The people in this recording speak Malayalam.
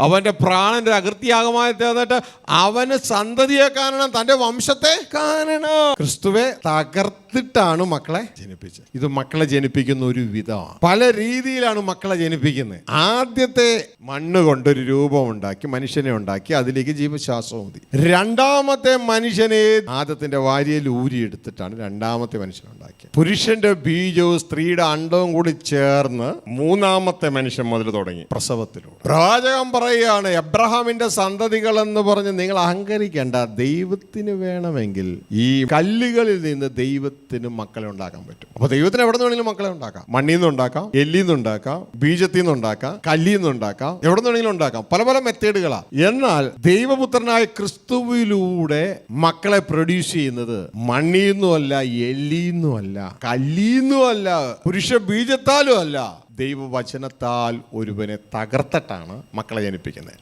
അവന്റെ പ്രാണന്റെ അകൃത്യാഗമായി തീർന്നിട്ട് അവന് സന്തതിയെ കാരണം തന്റെ വംശത്തെ കാണണം. ക്രിസ്തുവെ തകർത്തിട്ടാണ് മക്കളെ ജനിപ്പിച്ചത്. ഇത് മക്കളെ ജനിപ്പിക്കുന്ന ഒരു വിധമാണ്. പല രീതിയിലാണ് മക്കളെ ജനിപ്പിക്കുന്നത്. ആദ്യത്തെ മണ്ണ് കൊണ്ടൊരു രൂപം ഉണ്ടാക്കി മനുഷ്യനെ ഉണ്ടാക്കി അതിലേക്ക് ജീവശ്വാസവും മതി രണ്ടാമത്തെ മനുഷ്യനെ ആദ്യത്തിന്റെ വാരിയൽ ഊരിയെടുത്തിട്ടാണ് രണ്ടാമത്തെ മനുഷ്യൻ ഉണ്ടാക്കിയത്. പുരുഷന്റെ ബീജവും സ്ത്രീയുടെ അണ്ടവും കൂടി ചേർന്ന് മൂന്നാമത്തെ മനുഷ്യൻ മുതൽ തുടങ്ങി പ്രസവത്തിലൂടെ. പ്രവാചകം പറയുകയാണ് എബ്രഹാമിന്റെ സന്തതികൾ എന്ന് പറഞ്ഞ് നിങ്ങൾ അഹങ്കരിക്കേണ്ട ദൈവത്തിന് വേണമെങ്കിൽ ഈ കല്ലുകളിൽ നിന്ന് ദൈവത്തിന് മക്കളെ ഉണ്ടാക്കാൻ പറ്റും. അപ്പൊ ദൈവത്തിന് എവിടെ നിന്ന് വേണമെങ്കിലും മക്കളെ ഉണ്ടാക്കാം. മണ്ണിൽ നിന്ന് ഉണ്ടാക്കാം എല്ലിൽ നിന്ന് ഉണ്ടാക്കാം ബീജത്തിൽ നിന്ന് ഉണ്ടാക്കാം കല്ലിൽ നിന്ന് ഉണ്ടാക്കാം എവിടെ നിന്ന് വേണമെങ്കിലും ഉണ്ടാക്കാം. പല പല മെത്തേഡുകളാ. എന്നാൽ ദൈവപുത്രനായ ക്രിസ്തുവിലൂടെ മക്കളെ പ്രൊഡ്യൂസ് ചെയ്യുന്നത് മണ്ണിൽ നിന്നുമല്ല എല്ലിൽ നിന്നുമല്ല കല്ലിൽ നിന്നുമല്ല പുരുഷ ബീജത്താലും അല്ല ദൈവവചനത്താൽ ഒരുവനെ തകർത്തിട്ടാണ് മക്കളെ ജനിപ്പിക്കുന്നത്.